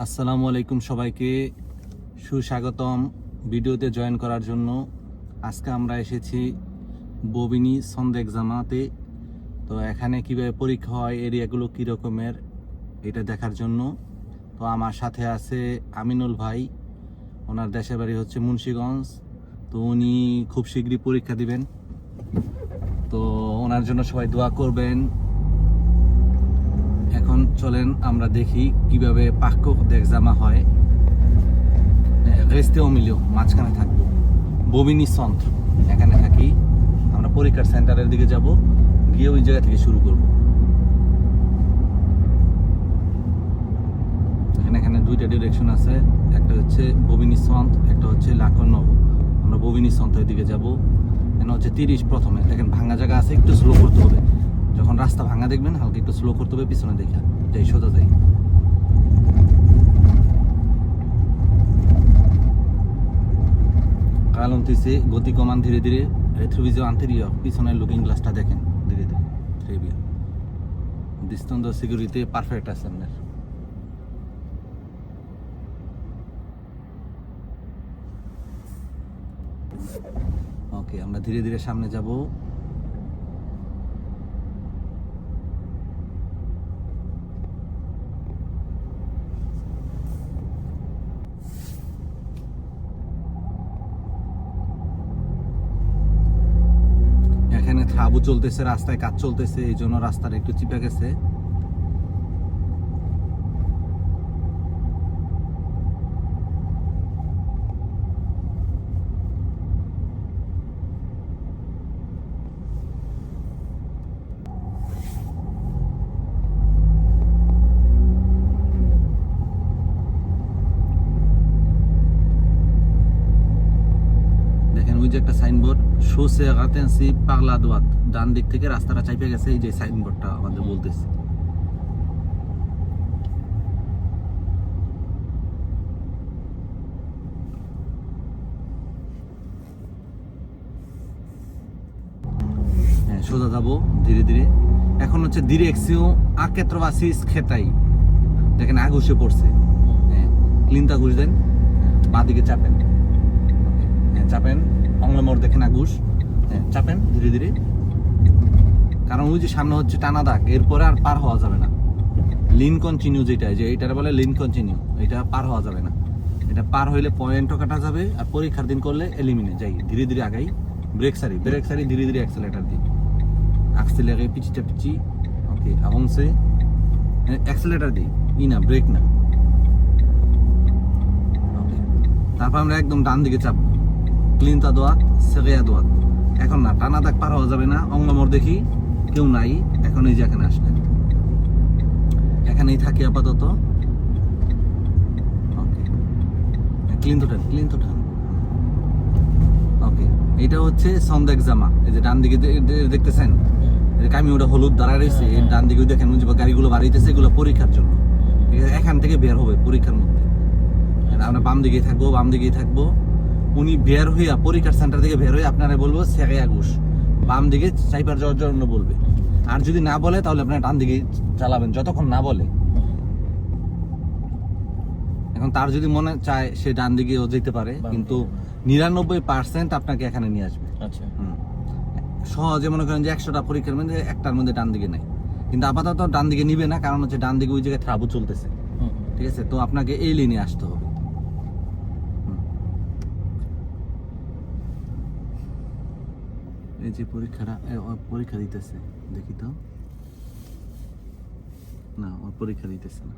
আসসালামু আলাইকুম সবাইকে। সুস্বাগতম ভিডিওতে জয়েন করার জন্য। আজকে আমরা এসেছি ববিনী সন্দেক জামাতে তো এখানে কীভাবে পরীক্ষা হয়, এরিয়াগুলো কী রকমের, এটা দেখার জন্য। তো আমার সাথে আছে আমিনুল ভাই। ওনার দেশের বাড়ি হচ্ছে মুন্সীগঞ্জ। তো উনি খুব শীঘ্রই পরীক্ষা দিবেন। তো ওনার জন্য সবাই দোয়া করবেন। চলেন, আমরা দেখি কীভাবে পাক্য এক্সামা হয়। রেস্তেও মিলেও মাঝখানে থাকব। ববিনী সন্ত্র এখানে থাকি। আমরা পরীক্ষার সেন্টারের দিকে যাব, গিয়ে ওই জায়গা থেকে শুরু করব। এখানে এখানে দুইটা ডিরেকশন আছে, একটা হচ্ছে ববিনী সন্ত একটা হচ্ছে লাকনব আমরা ববিনী সন্তের দিকে যাব। এখানে হচ্ছে তিরিশ প্রথমে। দেখেন, ভাঙা জায়গা আছে, একটু স্লো করতে হবে। যখন রাস্তা ভাঙা দেখবেন, হালকা একটু স্লো করতে হবে, পিছনে দেখে। যাই সোজা যাই। গতি কমান ধীরে ধীরে রেথ্রুভিজো আন্তরিয় পিছনের লুকিং গ্লাসটা দেখেন ধীরে ধীরে থ্রেবিয়া দৃষ্টান্ত সিকিউরিটি পারফেক্ট আছে আপনার। ওকে আমরা ধীরে ধীরে সামনে যাব এখানে থাবু চলতেছে রাস্তায় কাজ চলতেছে এই জন্য রাস্তাটা একটু চিপে গেছে। যে একটা সাইনবোর্ড, শোসে গাতেন্সি পাগলা দোয়াত। ডান দিক থেকে রাস্তাটা চাইপে গেছে, এই যে সাইনবোর্ডটা আমাদের বলতেছে। হ্যাঁ সোজা যাব, ধীরে ধীরে। এখন হচ্ছে ডিরেকশিও আকেত্রবাসিস খেতাই দেখেন আগুসে পড়ছে। হ্যাঁ ক্লিনটা ঘুষ দেন। বাঁ দিকে চাপেন। হ্যাঁ চাপেন। অংলা মোড় দেখেন আগুস হ্যাঁ চাপেন ধীরে ধীরে। কারণ ওই যে সামনে হচ্ছে টানা দাগ, এরপরে আর পার হওয়া যাবে না। লিন কন্টিনিউ যেটা, যে এটার বলে লিন কন্টিনিউ এটা পার হওয়া যাবে না। এটা পার হইলে পয়েন্টও কাটা যাবে আর পরীক্ষার দিন করলে এলিমিনে যাই, ধীরে ধীরে আগাই। ব্রেক সারি ব্রেক সারি, ধীরে ধীরে অ্যাক্সেলেটার দিই। অ্যাক্সেলারে পিচিটা পিচি ওকে আবংসে অ্যাক্সেলেটার দিই। ই না ব্রেক না। তারপর আমরা একদম ডান দিকে চাপবো। ক্লিনতা দোয়াত সেগেয়া দোয়াত এখন না টানা দাগ পার হওয়া যাবে না অঙ্গমর দেখি কেউ নাই এখন এই যে এখানে আসলেন। এখানেই থাকি আপাতত। ওকে ক্লিন তো টান ক্লিন তো টান ওকে এটা হচ্ছে সন্দেক জামা এই যে ডান দিকে দেখতেছেন? যে কামিওটা হলুদ দাঁড়ায় রয়েছে ডান দিকে দেখেন যে গাড়িগুলো বাড়িতেছে এগুলো পরীক্ষার জন্য। ঠিক আছে এখান থেকে বের হবে পরীক্ষার মধ্যে। আর আমরা বাম দিকেই থাকব বাম দিকেই থাকব। উনি বের হইয়া পরীক্ষার সেন্টার থেকে বের হয়ে আপনারা বলব সেগাইয়া ঘুষ। বাম দিকে চাইপার যাওয়ার জন্য বলবে। আর যদি না বলে তাহলে আপনারা ডান দিকে চালাবেন যতক্ষণ না বলে। এখন তার যদি মনে চায় সে ডান দিকেও যেতে পারে কিন্তু নিরানব্বই পার্সেন্ট আপনাকে এখানে নিয়ে আসবে। আচ্ছা। হুম। সহজে মনে করেন যে একশোটা পরীক্ষার মধ্যে একটার মধ্যে ডান দিকে নাই। কিন্তু আপাতত ডান দিকে নিবে না কারণ হচ্ছে ডান দিকে ওই জায়গায় ট্রাবু চলতেছে। ঠিক আছে? তো আপনাকে এই লিনে আসতে হবে। এই যে পরীক্ষাটা পরীক্ষা দিতেছে, দেখি তো। না, ও পরীক্ষা দিতেছে না।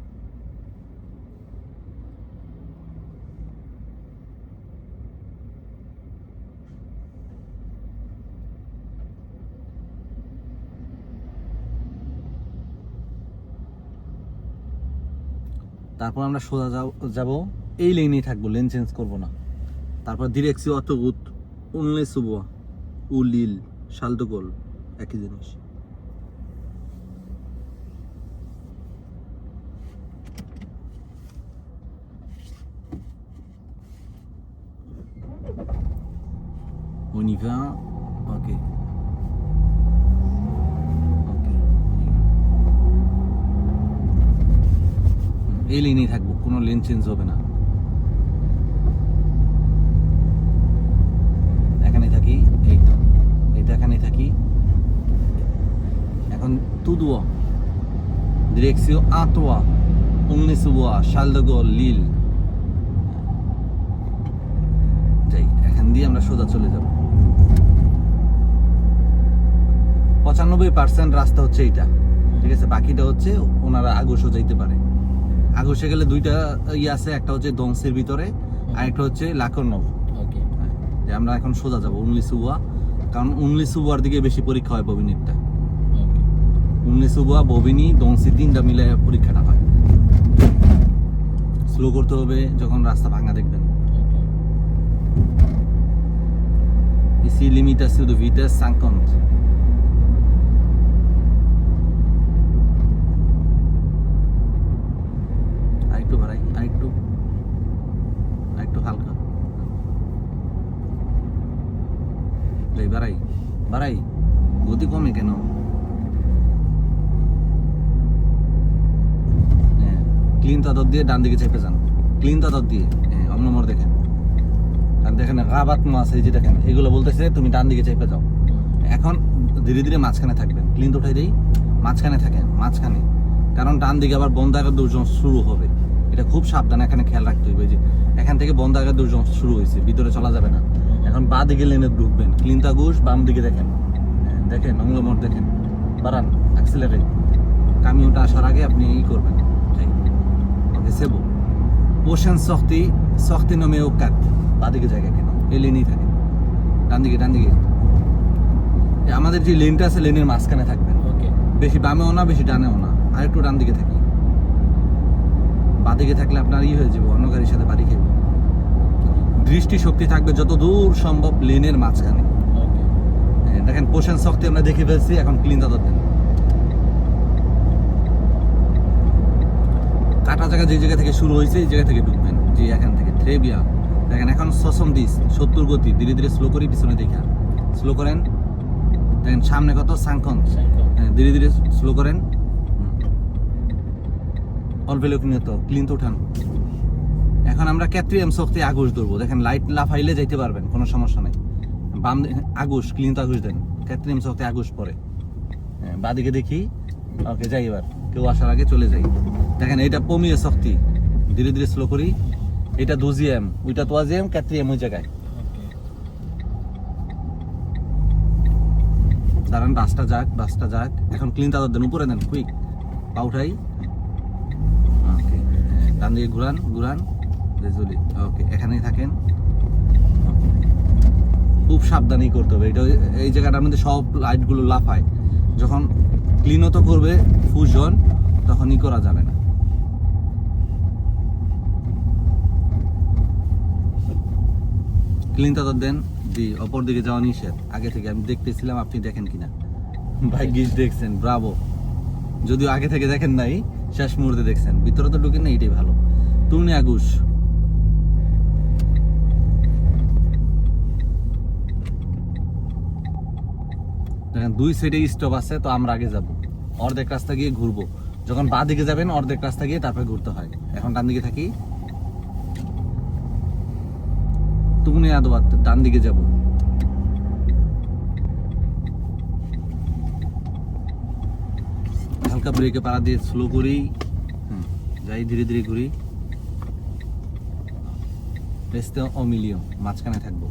তারপর আমরা সোজা যাব, এই লেনেই থাকব লেন চেঞ্জ করব না। তারপর ডিরেক্সি অটোগুত উনলে সুবুয়া উলিল শালদোগোল, একই জিনিস। On y va. এই লেনেই থাকব, কোনো লেন চেঞ্জ হবে না এখানে থাকি এই তো এইটা এখানে থাকি Direction à toi. Omnisua, Charles Lille. যাই এখান দিয়ে আমরা সোজা চলে যাব। পঁচানব্বই পার্সেন্ট রাস্তা হচ্ছে এইটা। ঠিক আছে? বাকিটা হচ্ছে ওনারা আগসও যাইতে পারে। আগসে গেলে দুইটা ইয়ে আছে একটা হচ্ছে দংসের ভিতরে আর একটা হচ্ছে লাকর্নভ ওকে যে আমরা এখন সোজা যাব উনলিসুয়া। কারণ উনলিসুয়ার দিকে বেশি পরীক্ষা হয় ববিনিরটা উনিশুয়া ববিনী দংসি তিনটা মিলে পরীক্ষাটা হয়। স্লো করতে হবে যখন রাস্তা ভাঙা দেখবেন। Ici, limitation de vitesse 50. আরেকটু বাড়াই আরেকটু হালকা। বাড়াই গতি কমে কেন হ্যাঁ ক্লিন তাদর দিয়ে ডান দিকে চেপে যান। ক্লিন তাদর দিয়ে হ্যাঁ অম্লমর দেখেন। আর দেখেন রাবাত মাছ এই যে দেখেন এগুলো বলতেছে তুমি ডান দিকে চেপে যাও। এখন ধীরে ধীরে মাঝখানে থাকবেন। ক্লিন তো উঠাই দেই মাঝখানে থাকেন মাঝখানে। কারণ ডান দিকে আবার বন্ধ আগার দুর্জন শুরু হবে। এটা খুব সাবধান এখানে খেয়াল রাখতে হবে যে এখান থেকে বন্ধ আগার দুর্জন শুরু হয়েছে ভিতরে চলা যাবে না। এখন বা দিকে লেনে ঢুকবেন। ক্লিনতা ঘুষ বাম দিকে দেখেন। হ্যাঁ, দেখেন অঙ্গলমর দেখেন। বাড়ান অ্যাক্সিলারে কামিওটা আসার আগে আপনি ই করবেন। পোষণ শক্তি শক্তি নমে ও কাট বাদিকে জায়গা কেন? এই লেনেই থাকে। ডান দিকে ডান দিকে আমাদের যে লেনটা আছে লেনের মাঝখানে থাকবেন ওকে বেশি বামেও না বেশি ডানেও না। আর একটু ডান দিকে থাকি। বাদিকে থাকলে আপনার ই হয়ে যাবে অন্য গাড়ির সাথে বাড়ি খেয়ে। দৃষ্টি শক্তি থাকবে যত দূর সম্ভব লেনের মাঝখানে। হ্যাঁ, দেখেন পোষণ শক্তি আমরা দেখে ফেলছি এখন ক্লিন দাদর দেন কাটা জায়গা যে জায়গা থেকে শুরু হয়েছে এই জায়গা থেকে ঢুকবেন। যে এখান থেকে ট্রেবিয়া। দেখেন এখন সসম দিস সত্তর গতি ধীরে ধীরে স্লো করি পিছনে দেখে স্লো করেন। দেখেন সামনে কত? সাংখন হ্যাঁ, ধীরে ধীরে স্লো করেন। তো ক্লিন তো উঠান। এখন আমরা ক্যাট্রিয়াম শক্তি আগুশ ধরবো। দেখেন লাইট লাফাইলে যাইতে পারবেন কোনো সমস্যা নাই। বাম আগুশ ক্লিন তো আগুশ দেন। ক্যাট্রিয়াম শক্তি আগুশ পরে। হ্যাঁ, বাদিকে দেখি। ওকে যাই এবার। কেউ আসার আগে চলে যাই। দেখেন এটা পমিয়ে শক্তি। ধীরে ধীরে স্লো করি। এটা দুজিএম ওইটা তোয়াজিএম ক্যাট্রিয়াম ওই জায়গায়। দাঁড়ান বাসটা যাক বাসটা যাক। এখন ক্লিন তাদের দেন, উপরে দেন কুইক পা উঠাই। ওকে ডান দিকে ঘুরান ঘুরান। রেজুলি ওকে এখানেই থাকেন। খুব সাবধানেই করতে হবে। এটা এই জায়গাটার মধ্যে সব লাইটগুলো লাফায়। যখন ক্লিনও তো করবে ফুজন তখনই করা যাবে না। ক্লিন তাদের দেন দি অপর দিকে যাওয়া নিষেধ। আগে থেকে আমি দেখতেছিলাম, আপনি দেখেন কিনা। ভাগ্যিস দেখছেন, ব্রাভো। যদিও আগে থেকে দেখেন নাই, শেষ মুহূর্তে দেখছেন। ভিতরে তো ঢুকেন না, এটাই ভালো। তুমি আগুস। দেখেন, দুই সাইডে স্টপ আছে, তো আমরা আগে যাব। অর্ধেক রাস্তা গিয়ে ঘুরবো। যখন বাঁ দিকে যাবেন, অর্ধেক রাস্তা গিয়ে তারপরে ঘুরতে হয়। এখন ডান দিকে থাকি। তুমি আদবাদ ডান দিকে যাব। হালকা ব্রেকে পাড়া দিয়ে স্লো করি। যাই ধীরে ধীরে ঘুরি রেস্তে অমিলিয় মাঝখানে থাকব।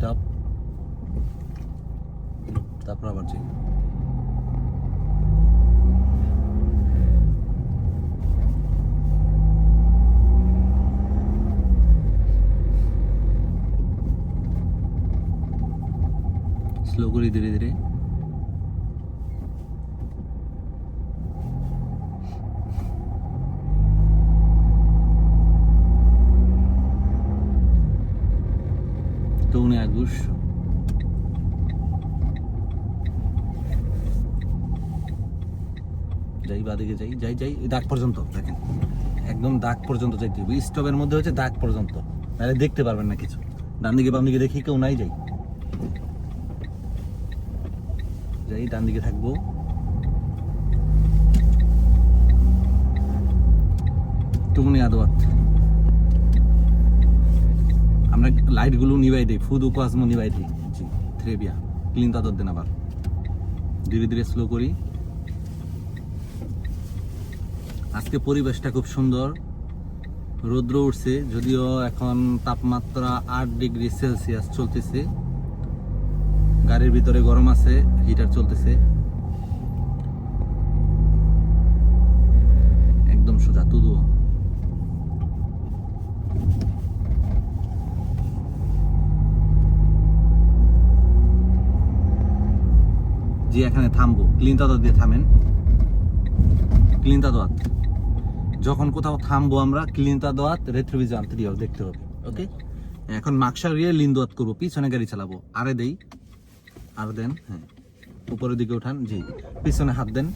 স্টপ তারপর আবার যাই স্লো করি ধীরে ধীরে আগুস যাই বাদিকে যাই যাই যাই, দাগ পর্যন্ত, দেখেন। একদম দাগ পর্যন্ত যাইতে হবে। স্টপের মধ্যে হচ্ছে দাগ পর্যন্ত। তাহলে দেখতে পারবেন না কিছু। ডান দিকে, বাম দিকে দেখি কেউ নাই, যাই। যাই, ডান দিকে থাকব। টুকুনি আদোয়াত আমরা লাইটগুলো নিবাই দিই, ফুদ উপাসমো নিবাই দিই। জি, থ্রেবিয়া। ক্লিন তাদর দেন আবার। ধীরে ধীরে স্লো করি। আজকে পরিবেশটা খুব সুন্দর। রৌদ্র উঠছে, যদিও এখন তাপমাত্রা আট ডিগ্রি সেলসিয়াস চলতেছে। গাড়ির ভিতরে গরম আছে হিটার চলতেছে। একদম সোজা তুদু। জি, এখানে থামবো। ক্লিন তাদর দিয়ে থামেন। ক্লিন তাদোয়াত যখন কোথাও থামবো আমরা ক্লিন তাদোয়াত রেট্রোভিজন ত্রিয়র দেখতে হবে ওকে এখন মাকসা গিয়ে লিন দোয়াত করব পিছনে গাড়ি চালাবো। আরে দেই আর দেন হ্যাঁ উপরের দিকে উঠান জি পিছনে হাত দেন।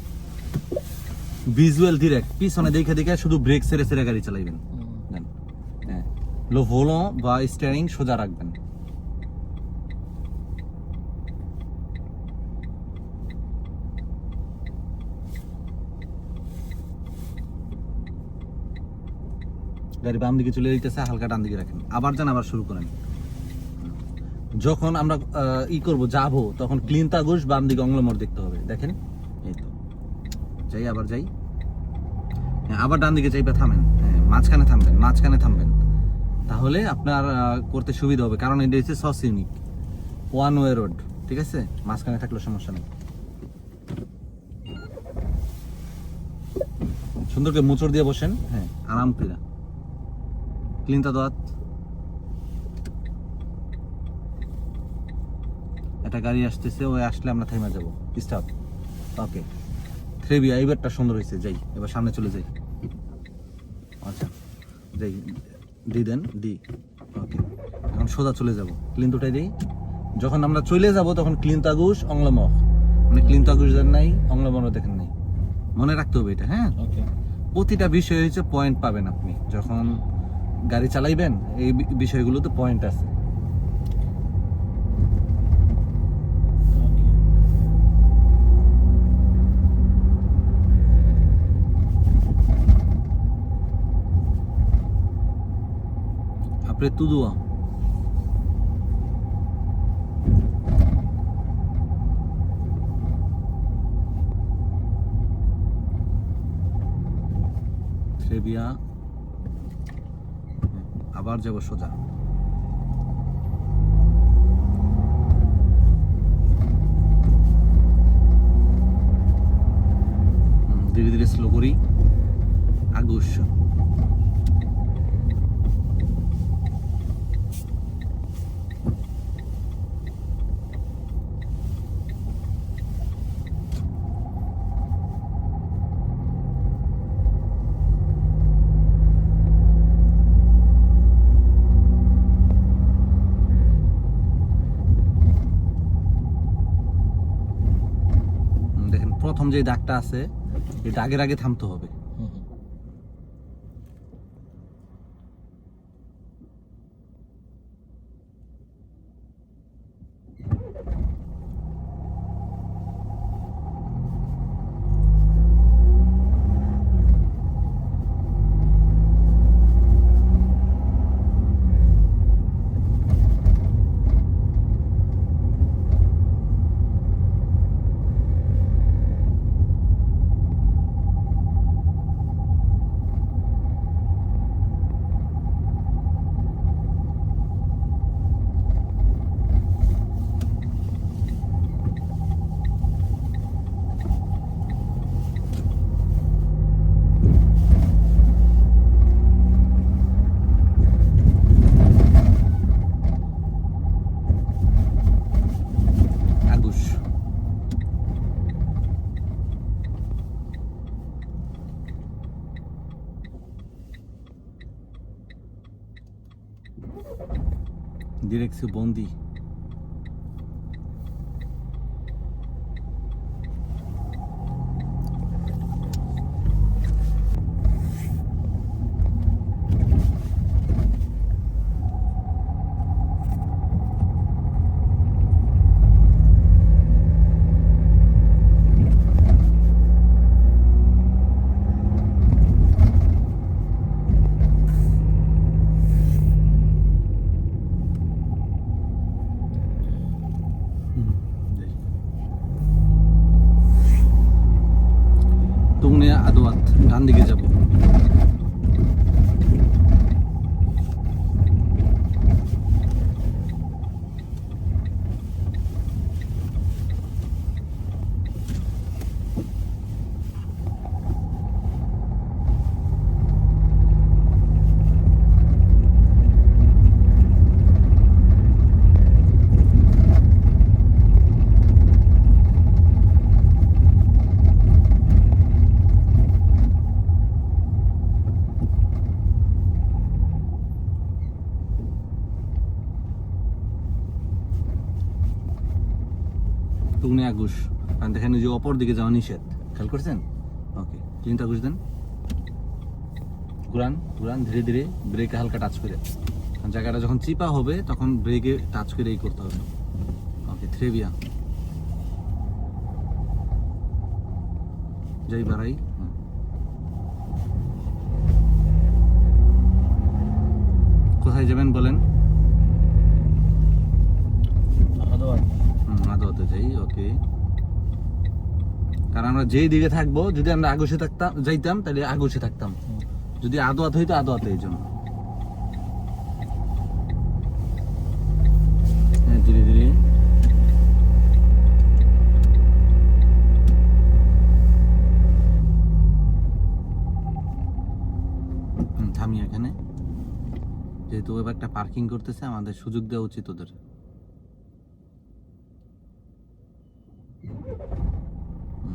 ভিজুয়াল ডিরেক্ট পিছনে দেখে দেখে শুধু ব্রেক সেরে সেরে গাড়ি চালাইবেন। হ্যাঁ লো ভোলো বা স্টিয়ারিং সোজা রাখবেন। গাড়ি বাম দিকে চলে যেতেছে হালকা ডান দিকে রাখেন। আবার যান, আবার শুরু করেন। যখন আমরা ই করব, যাব, তখন ক্লিন তাগুস বাম দিকে অঙ্গলমর দেখতে হবে। দেখেন? এই তো। যাই, আবার যাই। হ্যাঁ আবার ডান দিকে যাইবা, থামেন। হ্যাঁ মাঝখানে থামবেন মাঝখানে থামবেন। তাহলে আপনার করতে সুবিধা হবে। কারণ এটা হচ্ছে সস ইউনিক। ওয়ান ওয়ে রোড, ঠিক আছে? মাঝখানে থাকলে সমস্যা নেই। সুন্দর করে মোচড় দিয়ে বসেন। হ্যাঁ আরাম করে। ক্লিন তাদোয়াত একটা গাড়ি আসতেছে ওই আসলে আমরা থেমে যাব। স্টপ ওকে থ্রেবি এইবারটা সুন্দর হয়েছে। যাই এবার সামনে চলে যাই। আচ্ছা যাই। ডি দেন ডি ওকে এখন সোজা চলে যাব। ক্লিন দুটাই দিই। যখন আমরা চলে যাব তখন ক্লিন তাগুস অংলমখ মানে ক্লিন তাগুস দেন নাই অংলমর দেখেন নাই। মনে রাখতে হবে এটা হ্যাঁ? ওকে প্রতিটা বিষয় হচ্ছে পয়েন্ট পাবেন আপনি। যখন গাড়ি চালাইবেন? এই বি- বিষয়গুলোতে পয়েন্ট আছে। আপনি তুদুয়া। ট্রেবিয়া আবার যাব সোজা। ধীরে ধীরে স্লো করি। আগুস হুম, দেখেন প্রথম যে দাগটা আছে এই দাগের আগে থামতে হবে আগুস ডিরেক্সি বন্দি তুংনিয়া আদোয়াত ডান দিকে যাব। তুংনিয়া আগুশ আর দেখেন যে অপর দিকে যাওয়া নিষেধ। খেয়াল করছেন? ওকে তিনটা আগুশ দেন। ঘুরান ঘুরান, ধীরে ধীরে ব্রেকে হালকা টাচ করে। জায়গাটা যখন চিপা হবে, তখন ব্রেকে টাচ করে এই করতে হবে। ওকে থ্রেবিয়া যাই বাড়াই। কোথায় যাবেন বলেন আদোয়াত আদতে যাই, ওকে। কারণ আমরা যেই দিকে থাকব, যদি আমরা আগুসে থাকতাম, যাইতাম, তাহলে আগুসে থাকতাম। যদি আদোয়াত হইতো আদোয়াতে এই জন্য ধীরে ধীরে। থামি এখানে। যেহেতু এবার একটা পার্কিং করতেছে, আমাদের সুযোগ দেওয়া উচিত ওদের।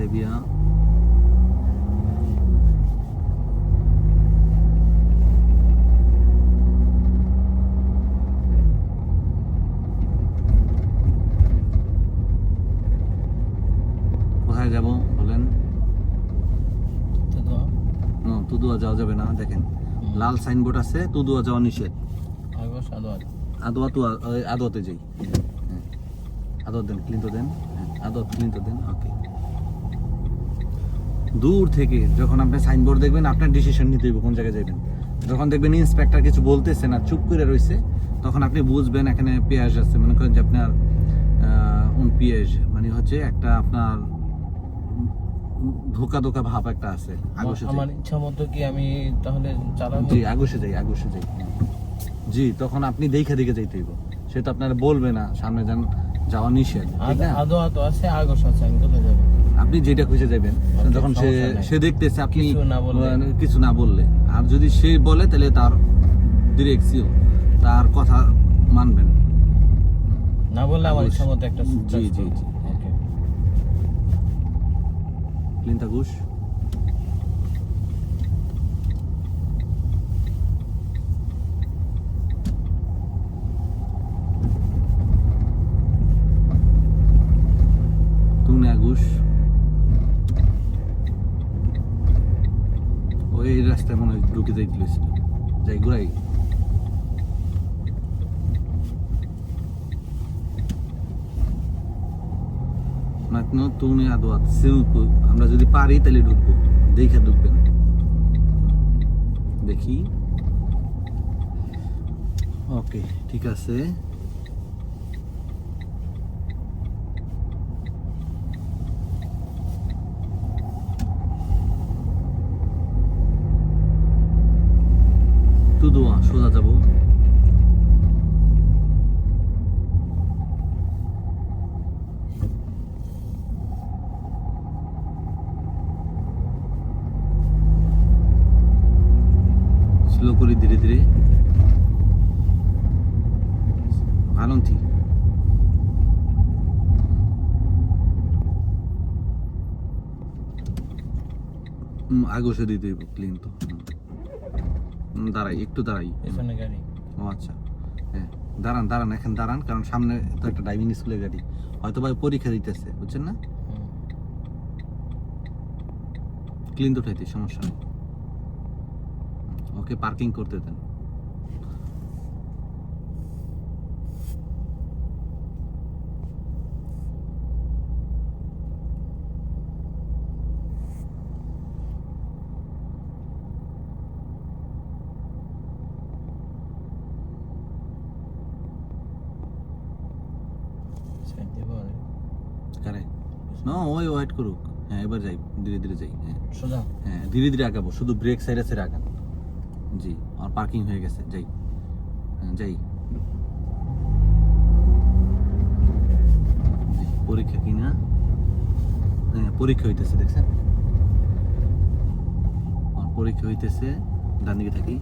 সেবিয়া কোথায় যাব বলেন? তুদুয়া। যাওয়া যাবে না দেখেন। লাল সাইনবোর্ড আছে তুদুয়া যাওয়া নিষেধ। আদোয়া তু আদোয়াতে যাই। হ্যাঁ। আদোয়া দেন ক্লিন তো দেন। হ্যাঁ আদোয়া ক্লিন তো দেন ওকে। দূর থেকে যখন আপনি সাইনবোর্ড দেখবেন আপনার ডিসিশন নিতে হবে কোন জায়গায় যাবেন যখন দেখবেন ইন্সপেক্টর কিছু বলতেছে না চুপ করে রয়েছে তখন আপনি বুঝবেন এখানে পেঁয়াজ আছে। মনে করেন যে আপনার উন পেঁয়াজ মানে হচ্ছে একটা আপনার ধোকা ধোকা ভাব একটা আছে। আগুসে আমার ইচ্ছা মতো কি আমি তাহলে চালাবো? জি আগুসে যাই আগুসে যাই। জি তখন আপনি দেখে দেখে যাইতে হইব। সে তো আপনার বলবে না সামনে যান যাওয়া নিষেধ না? আদোয়াত আছে আগস আছে আমি কোথায় যাব? আপনি যেটা খুঁজে যাবেন যখন সে সে দেখতেছে আপনি কিছু না বললে। আর যদি সে বলে তাহলে তার ডিরেক্সিও তার কথা মানবেন না বললে আমার। ইচ্ছা মতো একটা জি, জি। জি। ওকে ঘোষ থাকুস তুমি আগুস ওই এই রাস্তায় মনে হয় ঢুকে যাই দিয়েছিল যাই ঘুরাই তুমি আদোয়াত সিম্পল আমরা যদি পারি তাহলে ঢুকবো। দেখে ঢুকবেন। দেখি। ওকে ঠিক আছে তুদুয়া সোজা যাব স্লো করি ধীরে ধীরে আনন্তি আগসে দিতে হইব ক্লিন তো। দাঁড়াই একটু দাঁড়াই। এখানে গাড়ি। ও আচ্ছা। হ্যাঁ দাঁড়ান দাঁড়ান এখন দাঁড়ান কারণ সামনে তো একটা ড্রাইভিং স্কুলের গাড়ি। হয়তো ভাই পরীক্ষা দিতেছে বুঝছেন না? ক্লিন তো উঠাইতে সমস্যা নেই। ওকে পার্কিং করতে দেন সাইড দিয়ে পারে কারে না ওই ওয়েট করুক। হ্যাঁ এবার যাই ধীরে ধীরে যাই হ্যাঁ। সোজা। হ্যাঁ ধীরে ধীরে আগাবো শুধু ব্রেক সাইডে সাইডে আগান। জি আমার পার্কিং হয়ে গেছে যাই। হ্যাঁ যাই। পরীক্ষা কি না? হ্যাঁ পরীক্ষা হইতেছে দেখছেন? আমার পরীক্ষা হইতেছে ডান দিকে থাকি।